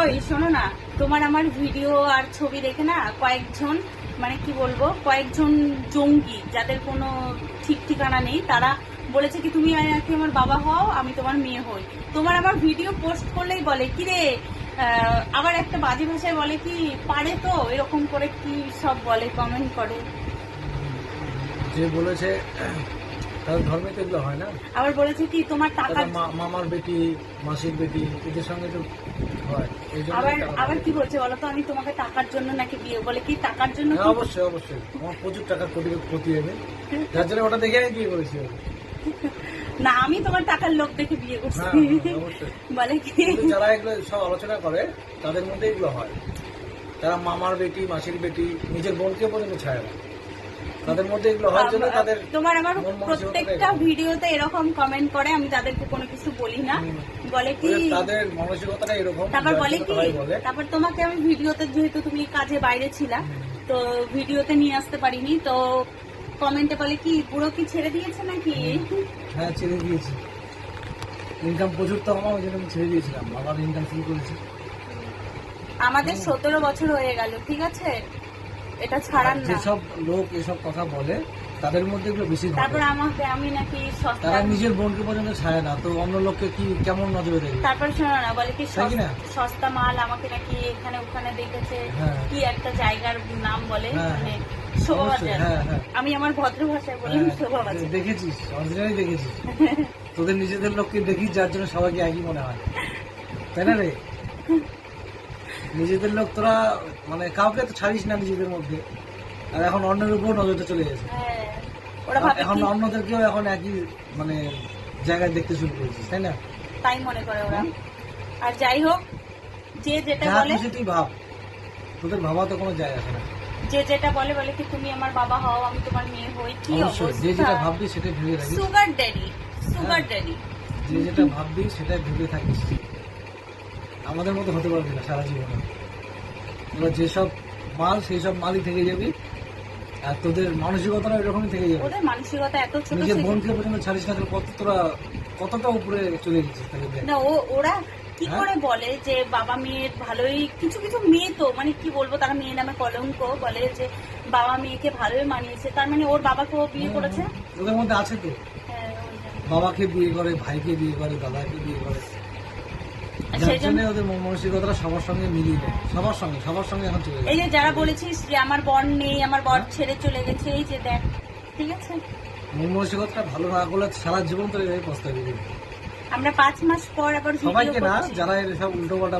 ওই, শোনো না, তোমার আমার ভিডিও আর ছবি দেখে না কয়েকজন মানে কি বলব, কয়েকজন জঙ্গি, যাদের কোনো ঠিক ঠিকানা নেই, তারা বলেছে কি, তুমি নাকি আমার বাবা হও, আমি তোমার মেয়ে হই। তোমার আমার ভিডিও পোস্ট করলেই বলে, কি রে আবার একটা বাজে ভাষায় বলে কি, পারে তো? এরকম করে কি সব বলে কমেন্ট করে। যে বলেছে তার ধর্মে তো এগুলো হয় না। আবার বলেছে কি তোমার টাকা মামার বেটি মাসির বেটি এদের সঙ্গে তো হয়। আবার আবার কি বলছে বলো তো? আমি তোমাকে টাকার জন্য নাকি বিয়ে বলে কি টাকার জন্য হ্যাঁ, অবশ্যই অবশ্যই। আমার প্রচুর টাকার কোটি ক্ষতি হবে। যার জন্য ওটা দেখে আমি বিয়ে করেছি। না আমি তোমার টাকার লোক দেখে বিয়ে করছি। হ্যাঁ, হ্যাঁ, অবশ্যই। বলে কি? যারা এগুলো সব আলোচনা করে তাদের মধ্যে এগুলো হয়। তারা মামার বেটি মাসির বেটি নিজের বোনকে পর্যন্ত ছায় না। তাদের মধ্যে এগুলো হয় জন্য তাদের তোমার আমার প্রত্যেকটা ভিডিওতে এরকম কমেন্ট করে আমি তাদেরকে কোনো কিছু বলি না। বলে কি তাদের মানসিকতাটা এরকম তারপর বলে কি তারপর তোমাকে আমি ভিডিওতে যেহেতু তুমি কাজে বাইরে ছিলা তো ভিডিওতে নিয়ে আসতে পারিনি তো কমেন্টে বলে কি পুরো কি ছেড়ে দিয়েছে নাকি? হ্যাঁ ছেড়ে দিয়েছি। ইনকাম প্রচুর তো আমার ওই জন্য আমি ছেড়ে দিয়েছিলাম। আবার ইনকাম শুরু করেছি। আমাদের সতেরো বছর হয়ে গেল ঠিক আছে? এটা আর না। যেসব লোক এসব কথা বলে তাদের মধ্যে এগুলো বেশি। তারপর আমাকে আমি নাকি সস্তা তারা নিজের বোনকে পর্যন্ত ছায় না। তো অন্য লোককে কি কেমন নজরে দেখবে? তারপর শোনো না বলে কি? সস্তা মাল আমাকে নাকি এখানে ওখানে দেখেছে। হ্যাঁ। কি একটা জায়গার নাম বলে? হ্যাঁ, মানে হ্যাঁ, হ্যাঁ। আমি আমার ভদ্র ভাষায় বললাম শোভাবাজার দেখেছিস অরিজিনালি দেখেছিস। তোদের নিজেদের লোককে দেখিস যার জন্য সবাইকে একই মনে হয়। তাই না রে? নিজেদের লোক তোরা মানে কাউকে তো ছাড়িস না নিজেদের মধ্যে। আর এখন অন্যের উপর নজরটা চলে গেছে। হ্যাঁ ওরা এখন অন্যদেরকেও এখন একই মানে জায়গায় দেখতে শুরু করেছিস তাই না? তাই মনে করে ওরা। আর যাই হোক যে যেটা বলে তুই ভাব। তোদের ভাবা তো কোনো যায় আসে না। যে যেটা বলে বলে কি তুমি আমার বাবা হও আমি তোমার মেয়ে হই? কি অবশ্যই যে যেটা ভাববি সেটাই ভেবে রাখিস। সুগার ড্যাডি সুগার হ্যাঁ। ড্যাডি। যে যেটা ভাববি সেটাই ভেবে থাকিস। আমাদের মতো হতে পারবি না সারা জীবনে। এবার যেসব মাল সেই সব মালই থেকে যাবি আর তোদের মানসিকতাটা এরকমই থেকে যাবে। ওদের মানসিকতা এত ছোট নিজের ছিল। বোনকে পর্যন্ত ছাড়িস না কত তোরা কতটা উপরে চলে গেছিস না ও ওরা কি হ্যাঁ? করে বলে যে বাবা মেয়ের ভালোই কিছু কিছু মেয়ে তো মানে কি বলব তারা মেয়ে নামে কলঙ্ক বলে যে বাবা মেয়েকে ভালোই মানিয়েছে। তার মানে ওর বাবাকে ও বিয়ে করেছে? ওদের মধ্যে আছে তো। হ্যাঁ। বাবাকে বিয়ে করে ভাইকে বিয়ে করে দাদাকে বিয়ে করে। সেই জন্য জন্য ওদের মানসিকতাটা সবার সঙ্গে মিলিয়ে নেয়। সবার সঙ্গে সবার সঙ্গে এখন চলে এই যে যারা বলেছিস যে আমার বর নেই আমার বর ছেড়ে চলে গেছে এই যে দেখ ঠিক আছে? মন মানসিকতাটা ভালো না করলে সারা জীবন ধরে পস্তাবি। আমরা পাঁচ মাস পর আবার সবাইকে না যারা এসব উল্টো পাল্টা